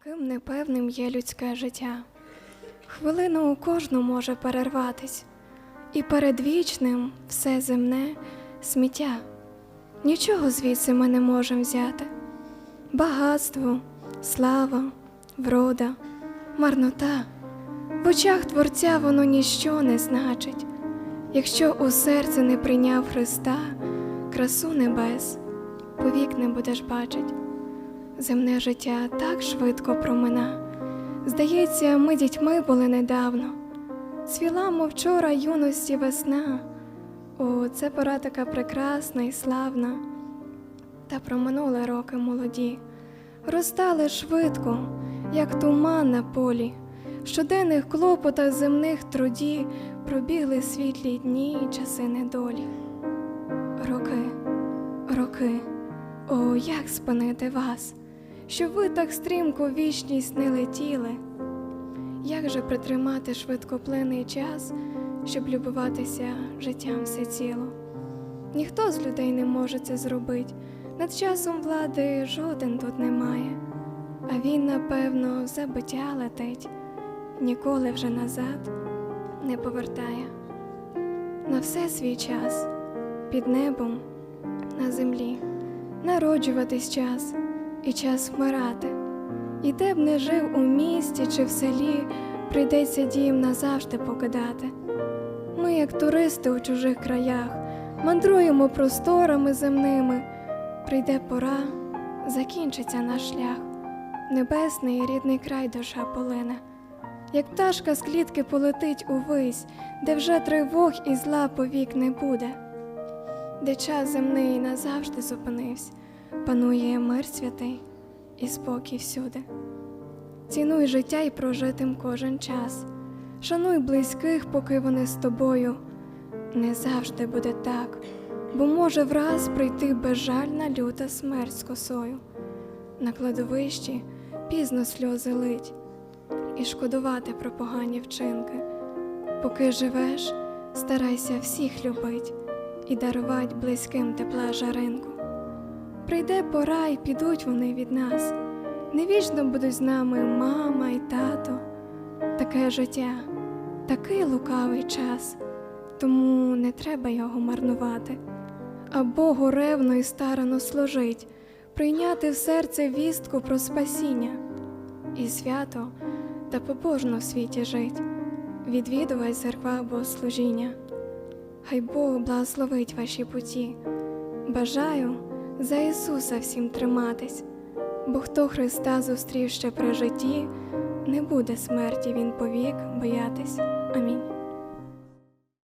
Яким непевним є людське життя. Хвилину у кожну може перерватись, і перед вічним все земне сміття. Нічого звідси ми не можемо взяти. Багатство, слава, врода, марнота. В очах Творця воно ніщо не значить. Якщо у серце не прийняв Христа, красу небес повік не будеш бачить. Земне життя так швидко промина. Здається, ми дітьми були недавно. Цвіла, мов вчора юності весна. О, це пора така прекрасна і славна. Та проминули роки молоді, розтали швидко, як туман на полі. Щоденних клопотах земних труді пробігли світлі дні й часи недолі. Роки, роки, о, як спинити вас, щоб ви так стрімко вічність не летіли? Як же притримати швидкоплинний час, щоб любуватися життям всеціло? Ніхто з людей не може це зробити, над часом влади жоден тут немає, а він, напевно, в забиття летить, ніколи вже назад не повертає. На все свій час, під небом, на землі, народжуватись час і час вмирати. І де б не жив у місті чи в селі, прийдеться дім назавжди покидати. Ми, як туристи у чужих краях, мандруємо просторами земними. Прийде пора, закінчиться наш шлях, небесний і рідний край душа полине. Як пташка з клітки полетить увись, де вже тривог і зла повік не буде, де час земний назавжди зупинився, панує мир святий і спокій всюди. Цінуй життя і прожитим кожен час, шануй близьких, поки вони з тобою. Не завжди буде так, бо може враз прийти безжальна люта смерть з косою. На кладовищі пізно сльози лить і шкодувати про погані вчинки. Поки живеш, старайся всіх любить і дарувати близьким тепла жаринку. Прийде пора, і підуть вони від нас. Не вічно будуть з нами мама і тато. Таке життя, такий лукавий час, тому не треба його марнувати. А Богу ревно і старано служить, прийняти в серце вістку про спасіння і свято та побожно в світі жить, відвідувать церква богослужіння. Хай Бог благословить ваші путі. Бажаю за Ісуса всім триматись, бо хто Христа зустрів ще при житті, не буде смерті Він повік боятись. Амінь.